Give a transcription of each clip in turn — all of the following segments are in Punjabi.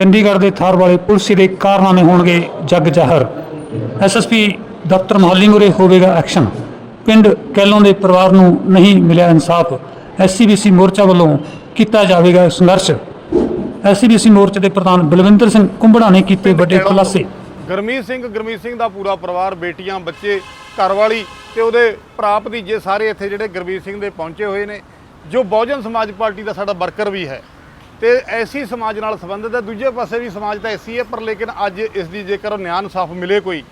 ਚੰਡੀਗੜ੍ਹ ਦੇ ਥਾਰ ਵਾਲੇ ਪੁਲਿਸ ਦੇ ਕਾਰਨਾਮੇ ਹੋਣਗੇ ਜੱਗ ਜ਼ਾਹਰ। ਐਸਐਸਪੀ ਦਫ਼ਤਰ ਮੁਹੱਲੀ ਮੁਰੇ ਹੋਵੇਗਾ ਐਕਸ਼ਨ। ਪਿੰਡ ਕੈਲੋਂ ਦੇ ਪਰਿਵਾਰ ਨੂੰ ਨਹੀਂ ਮਿਲਿਆ ਇਨਸਾਫ। ਐਸਸੀਬੀਸੀ ਮੋਰਚਾ ਵੱਲੋਂ ਕੀਤਾ ਜਾਵੇਗਾ ਸੰਘਰਸ਼। ਐਸਸੀਬੀਸੀ ਮੋਰਚੇ ਦੇ ਪ੍ਰਧਾਨ ਬਲਵਿੰਦਰ ਸਿੰਘ ਕੁੰਬੜਾ ਨੇ ਕੀਤੇ ਵੱਡੇ ਖੁਲਾਸੇ। ਗਰਮੀਤ ਸਿੰਘ ਗਰਮੀਤ ਸਿੰਘ ਦਾ ਪੂਰਾ ਪਰਿਵਾਰ ਬੇਟੀਆਂ ਬੱਚੇ ਘਰਵਾਲੀ ਤੇ ਉਹਦੇ ਭਰਾ ਭਤੀਜੇ ਸਾਰੇ ਇੱਥੇ ਜਿਹੜੇ ਗਰਮੀਤ ਸਿੰਘ ਦੇ ਪਹੁੰਚੇ ਹੋਏ ਨੇ ਜੋ ਬਹੁਜਨ ਸਮਾਜ ਪਾਰਟੀ ਦਾ ਸਾਡਾ ਵਰਕਰ ਵੀ ਹੈ। ਤੇ ਐਸੀ ਸਮਾਜ ਨਾਲ ਸੰਬੰਧਿਤ ਹੈ। ਦੂਜੇ ਪਾਸੇ ਵੀ ਸਮਾਜ ਤਾਂ ਐਸੀ ਹੈ, ਪਰ ਲੇਕਿਨ ਅੱਜ ਇਸ ਦੀ ਜੇਕਰ ਨਿਆਂ ਇਨਸਾਫ ਮਿਲੇ ਕੋਈ,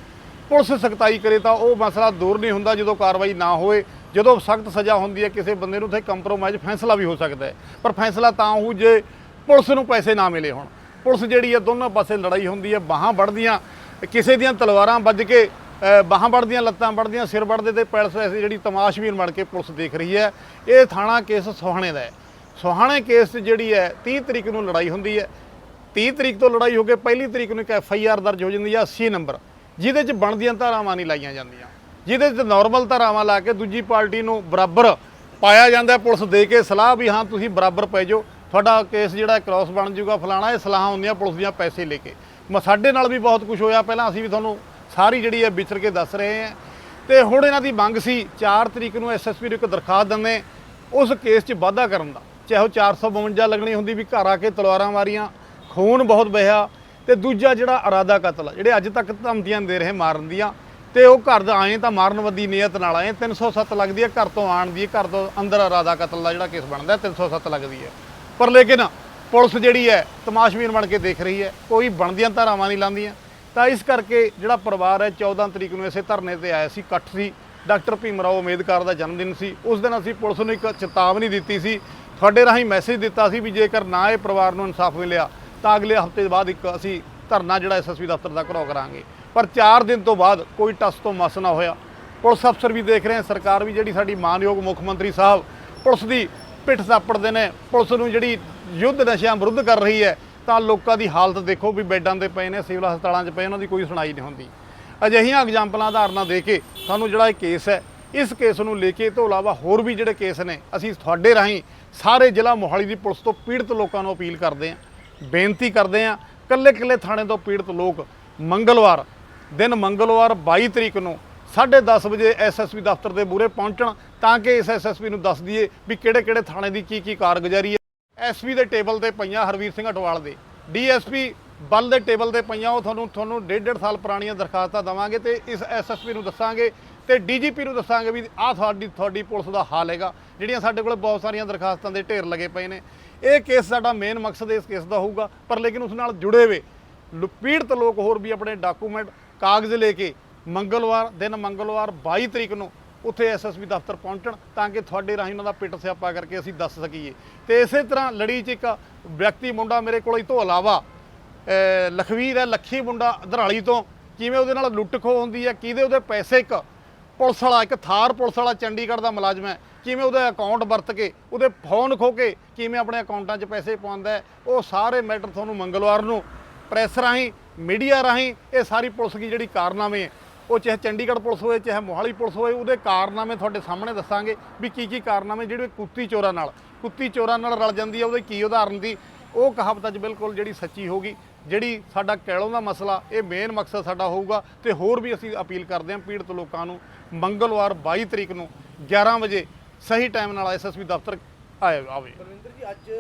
ਪੁਲਿਸ ਸਖਤਾਈ ਕਰੇ ਤਾਂ ਉਹ ਮਸਲਾ ਦੂਰ ਨਹੀਂ ਹੁੰਦਾ ਜਦੋਂ ਕਾਰਵਾਈ ਨਾ ਹੋਏ। ਜਦੋਂ ਸਖਤ ਸਜ਼ਾ ਹੁੰਦੀ ਹੈ, ਕਿਸੇ ਬੰਦੇ ਨੂੰ ਉੱਥੇ ਕੰਪਰੋਮਾਈਜ਼ ਫੈਸਲਾ ਵੀ ਹੋ ਸਕਦਾ ਹੈ। ਪਰ ਫੈਸਲਾ ਤਾਂ ਹੋਊ ਜੇ ਪੁਲਿਸ ਨੂੰ ਪੈਸੇ ਨਾ ਮਿਲੇ ਹੋਣ। ਪੁਲਿਸ ਜਿਹੜੀ ਹੈ, ਦੋਨੋਂ ਪਾਸੇ ਲੜਾਈ ਹੁੰਦੀ ਹੈ, ਬਾਹਾਂ ਵੜਦੀਆਂ ਕਿਸੇ ਦੀਆਂ ਤਲਵਾਰਾਂ ਵੱਜ ਕੇ ਬਾਹਾਂ ਵੜਦੀਆਂ ਲੱਤਾਂ ਵੜਦੀਆਂ ਸਿਰ ਵੜਦੇ ਤੇ ਪੈਲਸ ਐਸੀ ਜਿਹੜੀ ਤਮਾਸ਼ਬੀਨ ਬਣ ਕੇ ਪੁਲਿਸ ਦੇਖ ਰਹੀ ਹੈ। ਇਹ ਥਾਣਾ ਕੇਸ ਸੋਹਣੇ ਦਾ ਹੈ। ਸੁਹਾਣੇ ਕੇਸ 'ਚ ਜਿਹੜੀ ਹੈ 30 ਤਰੀਕ ਨੂੰ ਲੜਾਈ ਹੁੰਦੀ ਹੈ। 30 ਤਰੀਕ ਤੋਂ ਲੜਾਈ ਹੋ ਕੇ ਪਹਿਲੀ ਤਰੀਕ ਨੂੰ ਇੱਕ ਐਫ ਆਈ ਆਰ ਦਰਜ ਹੋ ਜਾਂਦੀ ਹੈ 80 ਨੰਬਰ। ਜਿਹਦੇ 'ਚ ਬਣਦੀਆਂ ਧਾਰਾਵਾਂ ਨਹੀਂ ਲਾਈਆਂ ਜਾਂਦੀਆਂ। ਜਿਹਦੇ 'ਚ ਨਾਰਮਲ ਧਾਰਾਵਾਂ ਲਾ ਕੇ ਦੂਜੀ ਪਾਰਟੀ ਨੂੰ ਬਰਾਬਰ ਪਾਇਆ ਜਾਂਦਾ ਪੁਲਿਸ ਦੇ ਕੇ ਸਲਾਹ ਵੀ ਹਾਂ, ਤੁਸੀਂ ਬਰਾਬਰ ਪੈ ਜਾਓ। ਤੁਹਾਡਾ ਕੇਸ ਜਿਹੜਾ ਕ੍ਰਾਸ ਬਣ ਜਾਊਗਾ, ਫਲਾਣਾ, ਇਹ ਸਲਾਹਾਂ ਹੁੰਦੀਆਂ ਪੁਲਿਸ ਦੀਆਂ ਪੈਸੇ ਲੈ ਕੇ। ਮ- ਸਾਡੇ ਨਾਲ ਵੀ ਬਹੁਤ ਕੁਝ ਹੋਇਆ। ਪਹਿਲਾਂ ਅਸੀਂ ਵੀ ਤੁਹਾਨੂੰ ਸਾਰੀ ਜਿਹੜੀ ਹੈ, ਵਿਚਰ ਕੇ ਦੱਸ ਰਹੇ ਹਾਂ। ਤੇ ਹੁਣ ਇਹਨਾਂ ਦੀ ਮੰਗ ਸੀ 4 ਤਰੀਕ ਨੂੰ ਐਸਐਸਪੀ ਨੂੰ ਇੱਕ ਦਰਖਾਸਤ ਦਿੰਦੇ ਉਸ ਕੇਸ 'ਚ ਵਾਧਾ ਕਰਨ ਦਾ। ਚਾਹੇ ਉਹ 452 ਲੱਗਣੀ ਹੁੰਦੀ ਵੀ ਘਰ ਆ ਕੇ ਤਲਵਾਰਾਂ ਮਾਰੀਆਂ ਖੂਨ ਬਹੁਤ ਵਹਿਆ ਤੇ ਦੂਜਾ ਜਿਹੜਾ ਇਰਾਦਾ ਕਤਲ ਆ, ਜਿਹੜੇ ਅੱਜ ਤੱਕ ਧਮਕੀਆਂ ਦੇ ਰਹੇ ਮਾਰਨ ਦੀਆਂ ਤੇ ਉਹ ਘਰ ਦਾ ਆਏ ਤਾਂ ਮਾਰਨ ਵੱਦੀ ਨੀਅਤ ਨਾਲ ਆਏ 307 ਲੱਗਦੀ ਹੈ ਘਰ ਤੋਂ ਆਣ ਦੀ ਘਰ ਤੋਂ ਅੰਦਰ ਇਰਾਦਾ ਕਤਲ ਦਾ ਜਿਹੜਾ ਕੇਸ ਬਣਦਾ ਹੈ, 307 ਲੱਗਦੀ ਹੈ ਪਰ ਲੇਕਿਨ ਪੁਲਿਸ ਜਿਹੜੀ ਹੈ ਤਮਾਸ਼ਬੀਨ ਬਣ ਕੇ ਦੇਖ ਰਹੀ ਹੈ ਕੋਈ ਬਣਦੀਆਂ ਧਾਰਾਵਾਂ ਨਹੀਂ ਲਾਉਂਦੀਆਂ। ਤਾਂ ਇਸ ਕਰਕੇ ਜਿਹੜਾ ਪਰਿਵਾਰ ਹੈ 14 ਤਰੀਕ ਨੂੰ ਇਸੇ ਧਰਨੇ ਤੇ ਆਇਆ ਸੀ ਇਕੱਠ ਸੀ। ਡਾਕਟਰ ਭੀਮ ਰਾਓ ਅੰਬੇਦਕਰ ਦਾ ਜਨਮ ਦਿਨ ਸੀ। ਉਸ ਦਿਨ ਅਸੀਂ ਪੁਲਿਸ ਨੂੰ ਇੱਕ ਚੇਤਾਵਨੀ ਦਿੱਤੀ ਸੀ ਤੁਹਾਡੇ ਰਾਹੀਂ ਮੈਸੇਜ ਦਿੱਤਾ ਸੀ ਵੀ ਜੇਕਰ ਨਾ ਇਹ ਪਰਿਵਾਰ ਨੂੰ ਇਨਸਾਫ ਮਿਲਿਆ, ਤਾਂ ਅਗਲੇ ਹਫ਼ਤੇ ਬਾਅਦ ਇੱਕ ਅਸੀਂ ਧਰਨਾ ਜਿਹੜਾ ਐਸਐਸਪੀ ਦਫ਼ਤਰ ਦਾ ਘਰੋ ਕਰਾਂਗੇ। ਪਰ 4 ਦਿਨ ਤੋਂ ਬਾਅਦ ਕੋਈ ਟਸ ਤੋਂ ਮਸ ਨਾ ਹੋਇਆ। ਪੁਲਿਸ ਅਫਸਰ ਵੀ ਦੇਖ ਰਹੇ ਹਨ, ਸਰਕਾਰ ਵੀ ਜਿਹੜੀ ਸਾਡੀ ਮਾਨਯੋਗ ਮੁੱਖ ਮੰਤਰੀ ਸਾਹਿਬ, ਪੁਲਿਸ ਦੀ ਪਿੱਠ ਸਾਪੜਦੇ ਨੇ। ਪੁਲਿਸ ਨੂੰ ਜਿਹੜੀ ਯੁੱਧ ਨਸ਼ਿਆਂ ਵਿਰੁੱਧ ਕਰ ਰਹੀ ਹੈ, ਤਾਂ ਲੋਕਾਂ ਦੀ ਹਾਲਤ ਦੇਖੋ ਵੀ ਬੈੱਡਾਂ ਤੇ ਪਏ ਨੇ, ਸਿਵਲ ਹਸਪਤਾਲਾਂ 'ਚ ਪਏ ਉਹਨਾਂ ਦੀ ਕੋਈ ਸੁਣਾਈ ਨਹੀਂ ਹੁੰਦੀ। ਅਜਿਹੀਆਂ ਐਗਜ਼ਾਮਪਲਾਂ ਆਧਾਰਨਾਂ ਦੇ ਕੇ ਸਾਨੂੰ ਜਿਹੜਾ ਇਹ ਕੇਸ ਹੈ ਇਸ ਕੇਸ ਨੂੰ ਲੈ ਕੇ ਇਹ ਤੋਂ ਇਲਾਵਾ ਹੋਰ ਵੀ ਜਿਹੜੇ ਕੇਸ ਨੇ, ਅਸੀਂ ਤੁਹਾਡੇ ਰਾਹੀਂ ਸਾਰੇ ਜ਼ਿਲ੍ਹਾ ਮੋਹਾਲੀ ਦੀ ਪੁਲਿਸ ਤੋਂ ਪੀੜਤ ਲੋਕਾਂ ਨੂੰ ਅਪੀਲ ਕਰਦੇ ਹਾਂ, ਬੇਨਤੀ ਕਰਦੇ ਹਾਂ ਕੱਲੇ ਕੱਲੇ ਥਾਣੇ ਤੋਂ ਪੀੜਤ ਲੋਕ ਮੰਗਲਵਾਰ, ਦਿਨ ਮੰਗਲਵਾਰ 22 ਤਰੀਕ ਨੂੰ 10:30 ਵਜੇ ਐਸਐਸਪੀ ਦਫ਼ਤਰ ਦੇ ਮੂਹਰੇ ਪਹੁੰਚਣ ਤਾਂ ਕਿ ਇਸ ਐਸਐਸਪੀ ਨੂੰ ਦੱਸ ਦਈਏ ਵੀ ਕਿਹੜੇ ਕਿਹੜੇ ਥਾਣੇ ਦੀ ਕੀ ਕੀ ਕਾਰਗੁਜ਼ਾਰੀ ਹੈ। ਐਸਪੀ ਦੇ ਟੇਬਲ ਤੇ ਪਈਆਂ ਹਰਵੀਰ ਸਿੰਘ ਅਟਵਾਲ ਦੇ ਡੀਐਸਪੀ ਬਲ ਦੇ ਟੇਬਲ ਤੇ ਪਈਆਂ, ਉਹ ਤੁਹਾਨੂੰ ਤੁਹਾਨੂੰ ਡੇਢ ਡੇਢ ਸਾਲ ਪੁਰਾਣੀਆਂ ਦਰਖਾਸਤਾਂ ਦਵਾਂਗੇ ਤੇ ਇਸ ਐਸਐਸਪੀ ਨੂੰ ਦੱਸਾਂਗੇ ਤੇ ਡੀਜੀਪੀ ਨੂੰ ਦੱਸਾਂਗੇ ਵੀ ਆਹ ਤੁਹਾਡੀ ਤੁਹਾਡੀ ਪੁਲਿਸ ਦਾ ਹਾਲ ਹੈਗਾ। ਜਿਹੜੀਆਂ ਸਾਡੇ ਕੋਲ ਬਹੁਤ ਸਾਰੀਆਂ ਦਰਖਾਸਤਾਂ ਦੇ ਢੇਰ ਲੱਗੇ ਪਏ ਨੇ। ਇਹ ਕੇਸ ਸਾਡਾ ਮੇਨ ਮਕਸਦ ਇਸ ਕੇਸ ਦਾ ਹੋਊਗਾ, ਪਰ ਲੇਕਿਨ ਉਸ ਨਾਲ ਜੁੜੇ ਹੋਏ ਲੋ- ਪੀੜਤ ਲੋਕ ਹੋਰ ਵੀ ਆਪਣੇ ਡਾਕੂਮੈਂਟ ਕਾਗਜ਼ ਲੈ ਕੇ ਮੰਗਲਵਾਰ, ਦਿਨ ਮੰਗਲਵਾਰ 22 ਤਰੀਕ ਨੂੰ ਉੱਥੇ ਐਸਐਸਬੀ ਦਫ਼ਤਰ ਪਹੁੰਚਣ ਤਾਂ ਕਿ ਤੁਹਾਡੇ ਰਾਹੀਂ ਉਹਨਾਂ ਦਾ ਪਿੱਟ ਸਿਆਪਾ ਕਰਕੇ ਅਸੀਂ ਦੱਸ ਸਕੀਏ। ਤੇ ਇਸੇ ਤਰ੍ਹਾਂ ਲੜੀ 'ਚ ਇੱਕ ਵਿਅਕਤੀ ਮੁੰਡਾ ਮੇਰੇ ਕੋਲ ਇਹ ਤੋਂ ਇਲਾਵਾ ਲਖਵੀਰ ਹੈ, ਲੱਖੀ ਮੁੰਡਾ ਧਰਾਲੀ ਤੋਂ। ਕਿਵੇਂ ਉਹਦੇ ਨਾਲ ਲੁੱਟ ਖੋਹ ਹੁੰਦੀ ਹੈ, ਕਿਹਦੇ ਉਹਦੇ ਪੈਸੇ ਇੱਕ ਪੁਲਿਸ ਵਾਲਾ, ਇੱਕ ਥਾਰ ਪੁਲਿਸ ਵਾਲਾ ਚੰਡੀਗੜ੍ਹ ਦਾ ਮੁਲਾਜ਼ਮ ਹੈ। ਕਿਵੇਂ ਉਹਦੇ ਅਕਾਊਂਟ ਵਰਤ ਕੇ, ਉਹਦੇ ਫੋਨ ਖੋ ਕੇ ਕਿਵੇਂ ਆਪਣੇ ਅਕਾਊਂਟਾਂ 'ਚ ਪੈਸੇ ਪਾਉਂਦਾ ਉਹ ਸਾਰੇ ਮੈਟਰ ਤੁਹਾਨੂੰ ਮੰਗਲਵਾਰ ਨੂੰ ਪ੍ਰੈਸ ਰਾਹੀਂ ਮੀਡੀਆ ਰਾਹੀਂ ਇਹ ਸਾਰੀ ਪੁਲਿਸ ਦੀ ਜਿਹੜੀ ਕਾਰਨਾਮੇ ਹੈ, ਉਹ ਚਾਹੇ ਚੰਡੀਗੜ੍ਹ ਪੁਲਿਸ ਹੋਵੇ ਚਾਹੇ ਮੋਹਾਲੀ ਪੁਲਿਸ ਹੋਵੇ ਉਹਦੇ ਕਾਰਨਾਮੇ ਤੁਹਾਡੇ ਸਾਹਮਣੇ ਦੱਸਾਂਗੇ ਵੀ ਕੀ ਕੀ ਕਾਰਨਾਮੇ ਜਿਹੜੇ ਕੁੱਤੀ ਚੋਰਾਂ ਨਾਲ, ਕੁੱਤੀ ਚੋਰਾਂ ਨਾਲ ਰਲ ਜਾਂਦੀ ਹੈ, ਉਹਦੇ ਕੀ ਉਦਾਹਰਨ ਦੀ, ਉਹ ਕਹਾਵਤ ਅੱਜ ਬਿਲਕੁਲ ਜਿਹੜੀ ਸੱਚੀ ਹੋਗੀ ਜਿਹੜੀ ਸਾਡਾ ਕੈਲੋਂ ਦਾ ਮਸਲਾ ਇਹ ਮੇਨ ਮਕਸਦ ਸਾਡਾ ਹੋਊਗਾ ਤੇ ਹੋਰ ਵੀ ਅਸੀਂ ਅਪੀਲ ਕਰਦੇ ਹਾਂ ਪੀੜਤ ਲੋਕਾਂ ਨੂੰ ਮੰਗਲਵਾਰ 22 ਤਰੀਕ ਨੂੰ 11 ਵਜੇ ਸਹੀ ਟਾਈਮ ਨਾਲ ਐਸਐਸਪੀ ਦਫ਼ਤਰ ਆਏ ਆਵੇ। ਪਰਵਿੰਦਰ ਜੀ ਅੱਜ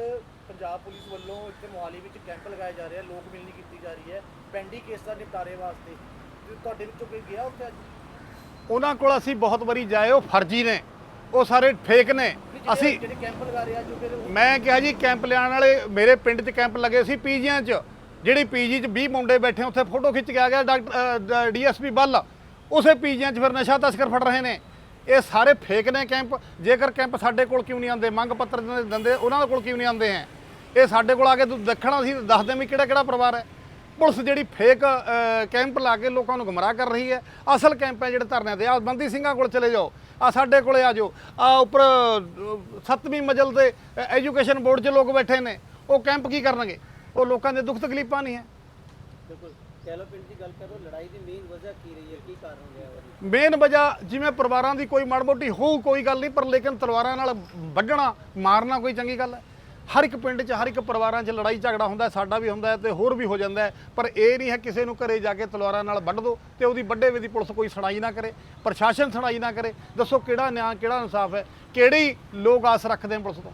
ਪੰਜਾਬ ਪੁਲਿਸ ਵੱਲੋਂ ਇੱਥੇ ਮੋਹਾਲੀ ਵਿੱਚ ਕੈਂਪ ਲਗਾਇਆ ਜਾ ਰਿਹਾ ਲੋਕ ਮਿਲਣੀ ਕੀਤੀ ਜਾ ਰਹੀ ਹੈ ਪੈਂਡੀ ਕੇਸ ਦਾ ਨਿਪਟਾਰੇ ਵਾਸਤੇ। ਤੁਹਾਡੇ ਵਿੱਚੋਂ ਕੋਈ ਗਿਆ ਉੱਥੇ ਅੱਜ? ਉਹਨਾਂ ਕੋਲ ਅਸੀਂ ਬਹੁਤ ਵਾਰੀ ਜਾਏ ਉਹ ਫਰਜ਼ੀ ਨੇ ਉਹ ਸਾਰੇ ਫੇਕ ਨੇ। ਅਸੀਂ ਜਿਹੜੇ ਕੈਂਪ ਲਗਾ ਰਹੇ ਜੋ ਫਿਰ ਮੈਂ ਕਿਹਾ ਜੀ ਕੈਂਪ ਲਿਆਉਣ ਵਾਲੇ ਮੇਰੇ ਪਿੰਡ 'ਚ ਕੈਂਪ ਲੱਗੇ ਸੀ ਪੀਜੀਆਂ 'ਚ। ਜਿਹੜੀ ਪੀਜੀ 'ਚ 20 ਮੁੰਡੇ ਬੈਠੇ ਉੱਥੇ ਫੋਟੋ ਖਿੱਚ ਕੇ ਆ ਗਿਆ ਡਾਕਟਰ ਡੀਐਸਪੀ ਬੱਲ। ਉਸੇ ਪੀਜੀਆਂ 'ਚ ਫਿਰ ਨਸ਼ਾ ਤਸਕਰ ਫੜ ਰਹੇ ਨੇ। ਇਹ ਸਾਰੇ ਫੇਕ ਨੇ ਕੈਂਪ ਜੇਕਰ ਕੈਂਪ ਸਾਡੇ ਕੋਲ ਕਿਉਂ ਨਹੀਂ ਆਉਂਦੇ ਮੰਗ ਪੱਤਰ ਦਿੰਦੇ ਉਹਨਾਂ ਦੇ ਕੋਲ ਕਿਉਂ ਨਹੀਂ ਆਉਂਦੇ ਹੈ? ਇਹ ਸਾਡੇ ਕੋਲ ਆ ਕੇ ਤੂੰ ਦੇਖਣਾ ਸੀ ਦੱਸਦੇ ਵੀ ਕਿਹੜਾ ਕਿਹੜਾ ਪਰਿਵਾਰ ਹੈ। ਪੁਲਿਸ ਜਿਹੜੀ ਫੇਕ ਕੈਂਪ ਲਾ ਕੇ ਲੋਕਾਂ ਨੂੰ ਗੁੰਮਰਾਹ ਕਰ ਰਹੀ ਹੈ। ਅਸਲ ਕੈਂਪ ਹੈ ਜਿਹੜੇ ਧਰਨਿਆਂ ਤੇ। ਆ ਬੰਦੀ ਸਿੰਘਾਂ ਕੋਲ ਚਲੇ ਜਾਓ। ਆ ਸਾਡੇ ਕੋਲੇ ਆ ਜਾਓ। ਆ ਉੱਪਰ ਅ, ਸੱਤਵੀਂ ਮੰਜ਼ਲ ਤੇ ਐਜੂਕੇਸ਼ਨ ਬੋਰਡ 'ਚ ਲੋਕ ਬੈਠੇ ਨੇ। ਉਹ ਕੈਂਪ ਕੀ ਕਰਨਗੇ? ਉਹ ਲੋਕਾਂ ਦੇ ਦੁੱਖ ਤਕਲੀਫਾਂ ਨਹੀਂ ਹੈ। ਬਿਲਕੁਲ। ਕੈਲੋ ਪਿੰਡ ਦੀ ਗੱਲ ਕਰੋ ਲੜਾਈ ਦੀ ਮੇਨ ਵਜ੍ਹਾ ਕੀ ਰਹੀ ਹੈ ਕੀ ਕਾਰਨ ਰਿਹਾ ਉਹਦੀ? ਮੇਨ ਵਜ੍ਹਾ ਜਿਵੇਂ ਪਰਿਵਾਰਾਂ ਦੀ ਕੋਈ ਮਾੜੀ ਮੋਟੀ ਹੋਊ ਕੋਈ ਗੱਲ ਨਹੀਂ ਪਰ ਲੇਕਿਨ ਤਲਵਾਰਾਂ ਨਾਲ ਵੱਢਣਾ ਮਾਰਨਾ ਕੋਈ ਚੰਗੀ ਗੱਲ ਹੈ। ਹਰ ਇੱਕ ਪਿੰਡ 'ਚ ਹਰ ਇੱਕ ਪਰਿਵਾਰਾਂ 'ਚ ਲੜਾਈ ਝਗੜਾ ਹੁੰਦਾ ਹੈ, ਸਾਡਾ ਵੀ ਹੁੰਦਾ ਹੈ ਤੇ ਹੋਰ ਵੀ ਹੋ ਜਾਂਦਾ ਹੈ। ਪਰ ਇਹ ਨਹੀਂ ਹੈ ਕਿਸੇ ਨੂੰ ਘਰੇ ਜਾ ਕੇ ਤਲਵਾਰਾਂ ਨਾਲ ਵੱਢ ਦੋ ਤੇ ਉਹਦੀ ਵੱਡੇ ਵੇ ਦੀ ਪੁਲਿਸ ਕੋਈ ਸੁਣਾਈ ਨਾ ਕਰੇ ਪ੍ਰਸ਼ਾਸਨ ਸੁਣਾਈ ਨਾ ਕਰੇ। ਦੱਸੋ ਕਿਹੜਾ ਨਿਆਂ ਕਿਹੜਾ ਇਨਸਾਫ ਹੈ ਕਿਹੜੀ ਲੋਕ ਆਸ ਰੱਖਦੇ ਨੇ ਪੁਲਿਸ ਤੋਂ?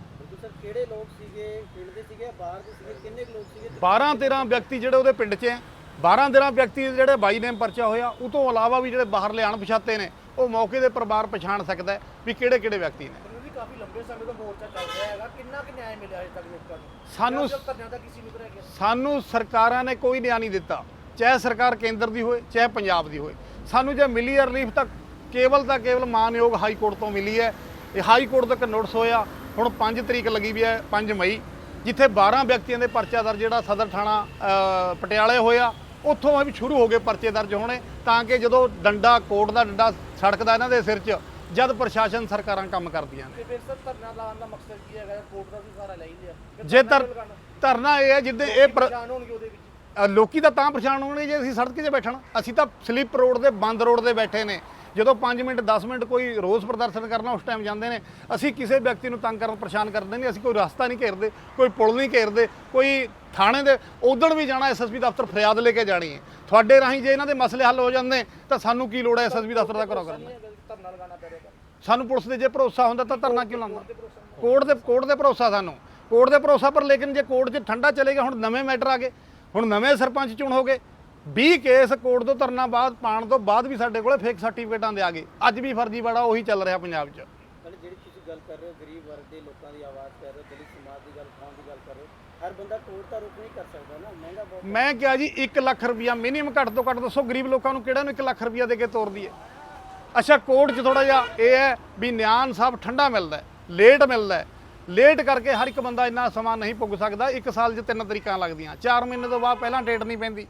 ਕਿਹੜੇ ਲੋਕ ਸੀਗੇ ਪਿੰਡ ਦੇ ਸੀਗੇ ਬਾਹਰ ਦੇ ਸੀਗੇ ਕਿੰਨੇ ਕੁ ਲੋਕ ਸੀਗੇ? 12 13 ਵਿਅਕਤੀ ਜਿਹੜੇ ਉਹਦੇ ਪਿੰਡ 'ਚ ਹੈ। 12 13 ਵਿਅਕਤੀ ਜਿਹੜੇ ਬਾਈ ਨੇਮ ਪਰਚਾ ਹੋਇਆ ਉਹ ਤੋਂ ਇਲਾਵਾ ਵੀ ਜਿਹੜੇ ਬਾਹਰ ਲਿਆਣ ਪਛਾਤੇ ਨੇ ਉਹ ਮੌਕੇ ਦੇ ਪਰਿਵਾਰ ਪਛਾਣ ਸਕਦਾ ਹੈ ਵੀ ਕਿਹੜੇ ਕਿਹੜੇ ਵਿਅਕਤੀ ਨੇ। ਮੈਨੂੰ ਵੀ ਕਾਫੀ ਲੰਬੇ ਸਮੇਂ ਤੋਂ ਮੋਰਚਾ ਚੱਲ ਰਿਹਾ ਹੈਗਾ। ਕਿੰਨਾ ਕੁ ਨਿਆਂ ਮਿਲਿਆ ਅਜੇ ਤੱਕ ਲੋਕਾਂ ਨੂੰ? ਸਾਨੂੰ ਜਦ ਤੱਕ ਦਾ ਕਿਸੇ ਨੂੰ ਰਹਿ ਗਿਆ ਸਾਨੂੰ ਸਰਕਾਰਾਂ ਨੇ ਕੋਈ ਨਿਆਂ ਨਹੀਂ ਦਿੱਤਾ। ਚਾਹੇ ਸਰਕਾਰ ਕੇਂਦਰ ਦੀ ਹੋਏ ਚਾਹੇ ਪੰਜਾਬ ਦੀ ਹੋਏ। ਸਾਨੂੰ ਜੇ ਮਿਲੀ ਹੈ ਰਿਲੀਫ ਤਾਂ ਕੇਵਲ ਤਾਂ ਕੇਵਲ ਮਾਨਯੋਗ ਹਾਈ ਕੋਰਟ ਤੋਂ ਮਿਲੀ ਹੈ। ਇਹ ਹਾਈ ਕੋਰਟ ਤੱਕ ਨੋਟਿਸ ਹੋਇਆ। ਹੁਣ 5 ਤਰੀਕ ਲੱਗੀ ਵੀ ਹੈ 5 ਮਈ ਜਿੱਥੇ 12 ਵਿਅਕਤੀਆਂ ਦੇ ਪਰਚਾ ਦਰਜ ਜਿਹੜਾ ਸਦਰ ਥਾਣਾ ਪਟਿਆਲੇ ਹੋਇਆ ਉੱਥੋਂ ਵੀ ਸ਼ੁਰੂ ਹੋ ਗਏ ਪਰਚੇ ਦਰਜ ਹੋਣੇ ਤਾਂ ਕਿ ਜਦੋਂ ਡੰਡਾ ਕੋਰਟ ਦਾ ਡੰਡਾ ਸੜਕਦਾ ਇਹਨਾਂ ਦੇ ਸਿਰ 'ਚ ਜਦ ਪ੍ਰਸ਼ਾਸਨ ਸਰਕਾਰਾਂ ਕੰਮ ਕਰਦੀਆਂ ਨੇ। ਫਿਰ ਸਰ ਧਰਨਾ ਲਾਉਣ ਦਾ ਮਕਸਦ ਕੀ ਹੈਗਾ? ਕੋਰਟ ਦਾ ਵੀ ਸਾਰਾ ਲੈ ਲਿਆ ਜੇ ਧਰਨਾ ਇਹ ਹੈ ਜਿੱਦੇ ਇਹ ਲੋਕੀ ਤਾਂ ਤਾਂ ਪਰੇਸ਼ਾਨ ਹੋਣਗੇ ਜੇ ਅਸੀਂ ਸੜਕ 'ਤੇ ਬੈਠਣ। ਅਸੀਂ ਤਾਂ ਸਲਿੱਪ ਰੋਡ ਦੇ ਬੰਦ ਰੋਡ ਤੇ ਬੈਠੇ ਨੇ। ਜਦੋਂ 5 ਮਿੰਟ 10 ਮਿੰਟ ਕੋਈ ਰੋਸ ਪ੍ਰਦਰਸ਼ਨ ਕਰਨਾ ਉਸ ਟਾਈਮ ਜਾਂਦੇ ਨੇ, ਅਸੀਂ ਕਿਸੇ ਵਿਅਕਤੀ ਨੂੰ ਤੰਗ ਕਰਨ, ਪਰੇਸ਼ਾਨ ਕਰਦੇ ਨਹੀਂ ਅਸੀਂ ਕੋਈ ਰਸਤਾ ਨਹੀਂ ਘੇਰਦੇ, ਕੋਈ ਪੁਲ ਨਹੀਂ ਘੇਰਦੇ, ਕੋਈ ਥਾਣੇ ਦੇ ਉਦਣ ਵੀ ਜਾਣਾ ਐਸਐਸਪੀ ਦਫ਼ਤਰ ਫਰਿਆਦ ਲੈ ਕੇ ਜਾਣੀ ਹੈ। ਤੁਹਾਡੇ ਰਾਹੀਂ ਜੇ ਇਹਨਾਂ ਦੇ ਮਸਲੇ ਹੱਲ ਹੋ ਜਾਂਦੇ, ਤਾਂ ਸਾਨੂੰ ਕੀ ਲੋੜ ਹੈ ਐਸਐਸਪੀ ਦਫ਼ਤਰ ਦਾ ਘਰੋਂ ਕਰਨ ਦੀ? ਸਾਨੂੰ ਪੁਲਿਸ ਦੇ ਜੇ ਭਰੋਸਾ ਹੁੰਦਾ, ਤਾਂ ਧਰਨਾ ਕਿਉਂ ਲਾਉਂਦਾ? ਕੋਰਟ ਦੇ ਕੋਰਟ ਦੇ ਭਰੋਸਾ ਸਾਨੂੰ। ਕੋਰਟ ਦੇ ਭਰੋਸਾ ਪਰ ਲੇਕਿਨ ਜੇ ਕੋਰਟ 'ਚ ਠੰਡਾ ਚੱਲੇਗਾ ਹੁਣ ਨਵੇਂ ਮੈਟਰ ਆ ਗਏ, ਹੁਣ ਨਵੇਂ ਸਰਪੰਚ ਚੁਣ ਹੋ ਗਏ 20 ਕੇਸ ਕੋਰਟ ਤੋਂ ਧਰਨਾ ਬਾਅਦ ਪਾਣ ਤੋਂ ਬਾਅਦ ਵੀ ਸਾਡੇ ਕੋਲੇ ਫੇਕ ਸਰਟੀਫਿਕੇਟਾਂ ਦੇ ਆ ਗਏ ਅੱਜ ਵੀ ਫਰਜ਼ੀਵਾੜਾ ਉਹੀ ਚੱਲ ਰਿਹਾ ਪੰਜਾਬ 'ਚ। ਮਤਲਬ ਜਿਹੜੀ ਤੁਸੀਂ ਗੱਲ ਕਰ ਰਹੇ ਹੋ ਗਰੀਬ ਵਰਗ ਦੇ ਲੋਕਾਂ ਦੀ ਆਵਾਜ਼ ਕਰ ਰਹੇ ਹੋ ਦਲਿਤ ਸਮਾਜ ਦੀ ਗੱਲ ਖਾਣ ਦੀ ਗੱਲ ਕਰ ਰਹੇ ਹੋ ਹਰ ਬੰਦਾ ਕੋਰਟ ਦਾ ਰੁਕ ਨਹੀਂ ਕਰ ਸਕਦਾ ਨਾ ਮਹਿੰਗਾ ਬਹੁਤ ਮੈਂ ਕਿਹਾ ਜੀ 1 ਲੱਖ ਰੁਪਇਆ ਮਿਨੀਮਮ ਘੱਟ ਤੋਂ ਘੱਟ ਦੱਸੋ ਗਰੀਬ ਲੋਕਾਂ ਨੂੰ ਕਿਹੜਾ ਨੂੰ 1 ਲੱਖ ਰੁਪਇਆ ਦੇ ਕੇ ਤੋਰਦੀ ਹੈ? ਅੱਛਾ ਕੋਰਟ 'ਚ ਥੋੜਾ ਜਿਹਾ ਇਹ ਹੈ ਵੀ ਨਿਆਂ ਸਾਹਿਬ ਠੰਡਾ ਮਿਲਦਾ ਹੈ ਲੇਟ ਮਿਲਦਾ ਹੈ। ਲੇਟ ਕਰਕੇ ਹਰ ਇੱਕ ਬੰਦਾ ਇੰਨਾ ਸਮਾਂ ਨਹੀਂ ਪੁੱਗ ਸਕਦਾ ਇੱਕ ਸਾਲ 'ਚ ਤਿੰਨ ਤਰੀਕਾਂ ਲੱਗਦੀਆਂ। 4 ਮਹੀਨੇ ਤੋਂ ਬਾਅਦ ਪਹਿਲਾਂ ਡੇਟ ਨਹੀਂ ਪੈਂਦੀ।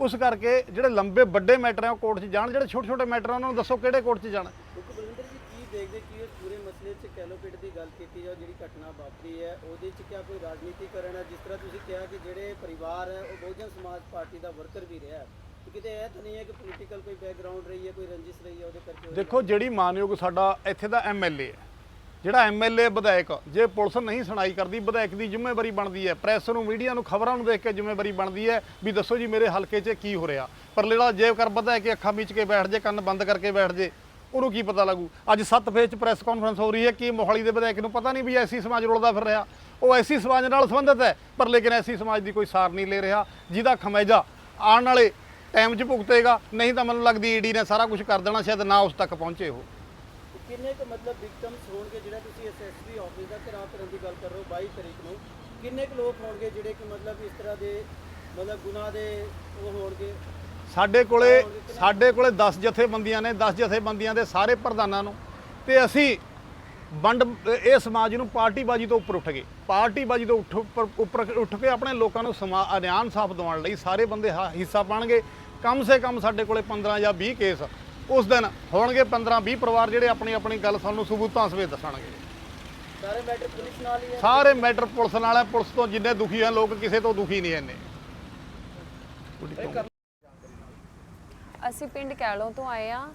ਉਸ ਕਰਕੇ ਜਿਹੜੇ ਲੰਬੇ ਵੱਡੇ ਮੈਟਰ ਆ ਉਹ ਕੋਰਟ 'ਚ ਜਾਣ ਜਿਹੜੇ ਛੋਟੇ ਛੋਟੇ ਮੈਟਰ ਆ ਉਹਨਾਂ ਨੂੰ ਦੱਸੋ ਕਿਹੜੇ ਕੋਰਟ 'ਚ ਜਾਣਾ। ਬਲਵਿੰਦਰ ਜੀ ਕੀ ਦੇਖਦੇ ਕੀ ਇਸ ਪੂਰੇ ਮਸਲੇ 'ਚ ਕੈਲੋਪੇਟ ਦੀ ਗੱਲ ਕੀਤੀ ਜਾਓ ਜਿਹੜੀ ਘਟਨਾ ਵਾਪਰੀ ਹੈ ਉਹਦੇ 'ਚ ਕਿਆ ਕੋਈ ਰਾਜਨੀਤੀਕਰਨ ਹੈ ਜਿਸ ਤਰ੍ਹਾਂ ਤੁਸੀਂ ਕਿਹਾ ਕਿ ਜਿਹੜੇ ਪਰਿਵਾਰ ਹੈ ਉਹ ਬਹੁਜਨ ਸਮਾਜ ਪਾਰਟੀ ਦਾ ਵਰਕਰ ਵੀ ਰਿਹਾ ਹੈ। ਕਿਤੇ ਇਹ ਤਾਂ ਨਹੀਂ ਹੈ ਕਿ ਪੋਲੀਟੀਕਲ ਕੋਈ ਬੈਕਗ੍ਰਾਉਂਡ ਰਹੀ ਹੈ ਕੋਈ ਰੰਜਿਸ਼ ਰਹੀ ਹੈ ਉਹਦੇ ਕਰਕੇ। ਦੇਖੋ ਜਿਹੜੀ ਮਾਨਯੋਗ ਸਾਡਾ ਇੱਥੇ ਦਾ ਐਮਐਲਏ ਹੈ। ਜਿਹੜਾ ਐਮਐਲਏ ਵਿਧਾਇਕ, ਜੇ ਪੁਲਿਸ ਨਹੀਂ ਸੁਣਾਈ ਕਰਦੀ, ਵਿਧਾਇਕ ਦੀ ਜ਼ਿੰਮੇਵਾਰੀ ਬਣਦੀ ਹੈ। ਪ੍ਰੈਸ ਨੂੰ, ਮੀਡੀਆ ਨੂੰ, ਖਬਰਾਂ ਨੂੰ ਦੇਖ ਕੇ ਜ਼ਿੰਮੇਵਾਰੀ ਬਣਦੀ ਹੈ ਵੀ ਦੱਸੋ ਜੀ ਮੇਰੇ ਹਲਕੇ 'ਚ ਕੀ ਹੋ ਰਿਹਾ। ਪਰ ਜਿਹੜਾ ਜੇ ਕਰ ਵਿਧਾਇਕ ਕਿ ਅੱਖਾਂ ਮੀਚ ਕੇ ਬੈਠ ਜੇ, ਕੰਨ ਬੰਦ ਕਰਕੇ ਬੈਠ ਜੇ, ਉਹਨੂੰ ਕੀ ਪਤਾ ਲੱਗੂ? ਅੱਜ ਸੱਤ ਫੇਜ਼ 'ਚ ਪ੍ਰੈਸ ਕਾਨਫਰੰਸ ਹੋ ਰਹੀ ਹੈ ਕਿ ਮੋਹਾਲੀ ਦੇ ਵਿਧਾਇਕ ਨੂੰ ਪਤਾ ਨਹੀਂ ਵੀ ਐਸੀ ਸਮਾਜ ਰੁਲਦਾ ਫਿਰ ਰਿਹਾ। ਉਹ ਐਸੀ ਸਮਾਜ ਨਾਲ ਸੰਬੰਧਿਤ ਹੈ, ਪਰ ਲੇਕਿਨ ਐਸੀ ਸਮਾਜ ਦੀ ਕੋਈ ਸਾਰ ਨਹੀਂ ਲੈ ਰਿਹਾ, ਜਿਹਦਾ ਖਮੈਜਾ ਆਉਣ ਵਾਲੇ ਟਾਈਮ 'ਚ ਭੁਗਤੇਗਾ। ਨਹੀਂ ਤਾਂ ਮੈਨੂੰ ਲੱਗਦੀ ਈਡੀ ਨੇ ਸਾਰਾ ਕੁਝ ਕਰ ਦੇਣਾ, ਸ਼ਾਇਦ ਨਾ ਉਸ ਤੱਕ ਪਹੁੰਚੇ ਉਹ। ਕਿੰਨੇ ਕੁ ਮਤਲਬ ਵਿਕਟਮਸ ਹੋਣਗੇ ਜਿਹੜਾ ਤੁਸੀਂ ਐਸਐਸਪੀ ਆਫਿਸ ਦਾ ਘਿਰਾਓ ਕਰਨ ਦੀ ਗੱਲ ਕਰ ਰਹੇ ਹੋ 22 ਤਰੀਕ ਨੂੰ? ਕਿੰਨੇ ਕੁ ਲੋਕ ਹੋਣਗੇ ਜਿਹੜੇ ਕਿ ਮਤਲਬ ਇਸ ਤਰ੍ਹਾਂ ਦੇ ਮਤਲਬ ਗੁਨਾਹ ਦੇ ਉਹ ਹੋਣਗੇ? ਸਾਡੇ ਕੋਲੇ ਸਾਡੇ ਕੋਲੇ 10 ਜਥੇਬੰਦੀਆਂ ਨੇ 10 ਜਥੇਬੰਦੀਆਂ ਦੇ ਸਾਰੇ ਪ੍ਰਧਾਨਾਂ ਨੂੰ ਤੇ ਅਸੀਂ ਵੰਡ ਇਹ ਸਮਾਜ ਨੂੰ ਪਾਰਟੀਬਾਜੀ ਤੋਂ ਉੱਪਰ ਉੱਠ ਗਏ। ਪਾਰਟੀਬਾਜੀ ਤੋਂ ਉੱਠ ਉੱਪਰ ਉੱਠ ਕੇ ਆਪਣੇ ਲੋਕਾਂ ਨੂੰ ਸਮਾ ਅਨਿਆਂ ਇਨਸਾਫ ਦਿਵਾਉਣ ਲਈ ਸਾਰੇ ਬੰਦੇ ਹਿੱਸਾ ਪਾਣਗੇ। ਕਮ ਸੇ ਕਮ ਸਾਡੇ ਕੋਲੇ 15 ਜਾਂ 20 ਕੇਸ ਉਸ ਦਿਨ ਹੋਣਗੇ 15 20 ਪਰਿਵਾਰ ਜਿਹੜੇ ਆਪਣੀ ਆਪਣੀ ਗੱਲ ਸਾਨੂੰ ਸਬੂਤਾਂ ਸਮੇਤ ਦੱਸਣਗੇ। ਸਾਰੇ ਮੈਟਰ ਪੁਲਿਸ ਨਾਲ ਹੀ ਹੈ? ਸਾਰੇ ਮੈਟਰ ਪੁਲਿਸ ਨਾਲ ਹੈ ਪੁਲਿਸ ਤੋਂ ਜਿੰਨੇ ਦੁਖੀ ਹਨ ਲੋਕ ਕਿਸੇ ਤੋਂ ਦੁਖੀ ਨਹੀਂ ਇੰਨੇ। ਅਸੀਂ ਪਿੰਡ ਕੈਲੋਂ ਤੋਂ ਆਏ ਆ